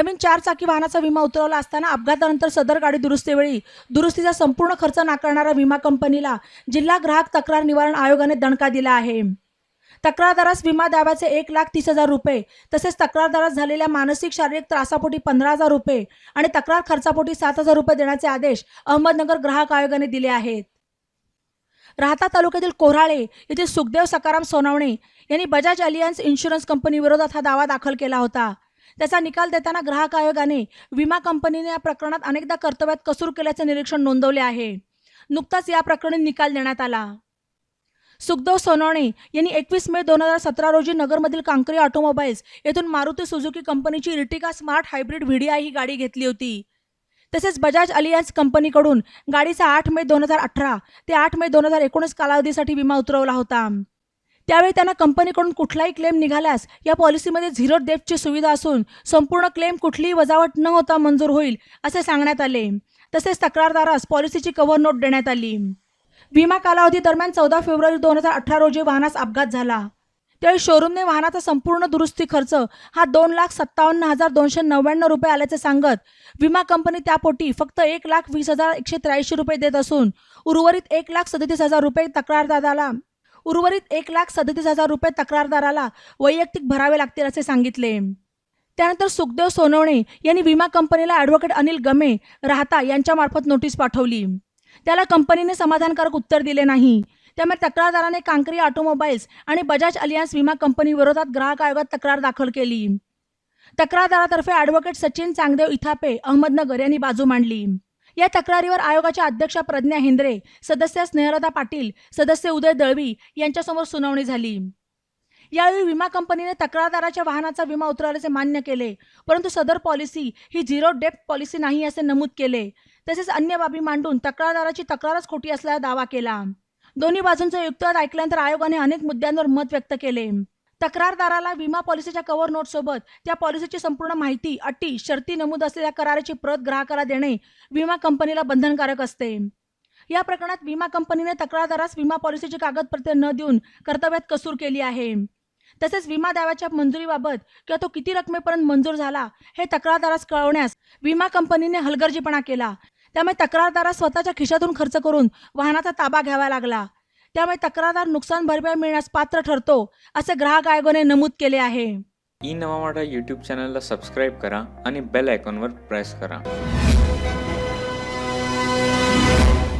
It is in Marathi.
नवीन चार चाकी वाहनाचा विमा उतरवला असताना अपघातानंतर सदर गाडी दुरुस्तीवेळी दुरुस्तीचा संपूर्ण खर्च नाकारणाऱ्या विमा कंपनीला जिल्हा ग्राहक तक्रार निवारण आयोगाने दणका दिला आहे. तक्रारदारास विमा दाव्याचे एक लाख तीस हजार रुपये तसेच तक्रारदारास झालेल्या मानसिक शारीरिक त्रासापोटी पंधरा हजार रुपये आणि तक्रार खर्चापोटी सात हजार रुपये देण्याचे आदेश अहमदनगर ग्राहक आयोगाने दिले आहेत. राहता तालुक्यातील कोराळे येथील सुखदेव सकाराम सोनवणे यांनी बजाज अलियन्स इन्शुरन्स कंपनी विरोधात हा दावा दाखल केला होता. त्याचा निकाल देताना ग्राहक आयोगाने विमा कंपनीने या प्रकरणात अनेकदा कर्तव्यात कसूर केल्याचे निरीक्षण नोंदवले आहे. नुकताच या प्रकरणी निकाल देण्यात आला. सुखदेव सोनवणे यांनी एकवीस मे दोन हजार सतरा रोजी नगरमधील कांकरी ऑटोमोबाईल्स येथून मारुती सुझुकी कंपनीची रिटिका स्मार्ट हायब्रिड व्हीडीआय ही गाडी घेतली होती. तसेच बजाज अलियन्स कंपनीकडून गाडीचा आठ मे दोन हजार अठरा ते आठ मे दोन हजार एकोणीस कालावधीसाठी विमा उतरवला होता. त्यावेळी त्यांना कंपनीकडून कुठलाही क्लेम निघाल्यास या पॉलिसीमध्ये झिरो डेप्थची सुविधा असून संपूर्ण क्लेम कुठलीही वजावट न होता मंजूर होईल असे सांगण्यात आले. तसेच तक्रारदारास पॉलिसीची कव्हर नोट देण्यात आली. विमा कालावधी दरम्यान चौदा फेब्रुवारी दोन हजार अठरा रोजी वाहनास अपघात झाला. त्यावेळी शोरूमने वाहनाचा संपूर्ण दुरुस्ती खर्च हा दोन लाख सत्तावन्न हजार दोनशे नव्याण्णव रुपये आल्याचे सांगत विमा कंपनी त्यापोटी फक्त एक लाख वीस हजार एकशे त्र्याऐंशी रुपये देत असून उर्वरित एक लाख सदतीस हजार रुपये तक्रारदाराला उर्वरित एक लाख सदतीस हजार रुपये तक्रारदाराला वैयक्तिक भरावे लागतील असे सांगितले. त्यानंतर सुखदेव सोनवणे यांनी विमा कंपनीला ॲडव्होकेट अनिल गमे राहता यांच्यामार्फत नोटीस पाठवली. त्याला कंपनीने समाधानकारक उत्तर दिले नाही. त्यामुळे तक्रारदाराने कांकरी ऑटोमोबाईल्स आणि बजाज अलियन्स विमा कंपनी विरोधात ग्राहक आयोगात तक्रार दाखल केली. तक्रारदारातर्फे ॲडव्होकेट सचिन चांगदेव इथापे अहमदनगर यांनी बाजू मांडली. या तक्रारीवर आयोगाच्या अध्यक्षा प्रज्ञा हेंद्रे सदस्य स्नेहलता पाटील सदस्य उदय दळवी यांच्यासमोर सुनावणी झाली. यावेळी विमा कंपनीने तक्रारदाराच्या वाहनाचा विमा उतरवल्याचे मान्य केले परंतु सदर पॉलिसी ही झिरो डेप्थ पॉलिसी नाही असे नमूद केले. तसेच अन्य बाबी मांडून तक्रारदाराची तक्रारच खोटी असल्याचा दावा केला. दोन्ही बाजूंचा युक्तिवाद ऐकल्यानंतर आयोगाने अनेक मुद्द्यांवर मत व्यक्त केले. तक्रारदाराला विमा पॉलिसीच्या कव्हर नोटसोबत त्या पॉलिसीची संपूर्ण माहिती अटी शर्ती नमूद असलेल्या कराराची प्रत ग्राहकाला देणे विमा कंपनीला बंधनकारक असते. या प्रकरणात विमा कंपनीने तक्रारदारास विमा पॉलिसीची कागदपत्रे न देऊन कर्तव्यात कसूर केली आहे. तसेच विमा दाव्याच्या मंजुरीबाबत किंवा तो किती रकमेपर्यंत मंजूर झाला हे तक्रारदारास कळवण्यास विमा कंपनीने हलगर्जीपणा केला. त्यामुळे तक्रारदारास स्वतःच्या खिशातून खर्च करून वाहनाचा ताबा घ्यावा लागला. त्यामुळे तक्रारदार नुकसान भरपाई मिळण्यास पात्र ठरतो असे ग्राहक आयोगाने नमूद केले आहे. ई नवा वाटा यूट्यूब चॅनलला सबस्क्राईब करा आणि बेल आयकॉनवर प्रेस करा.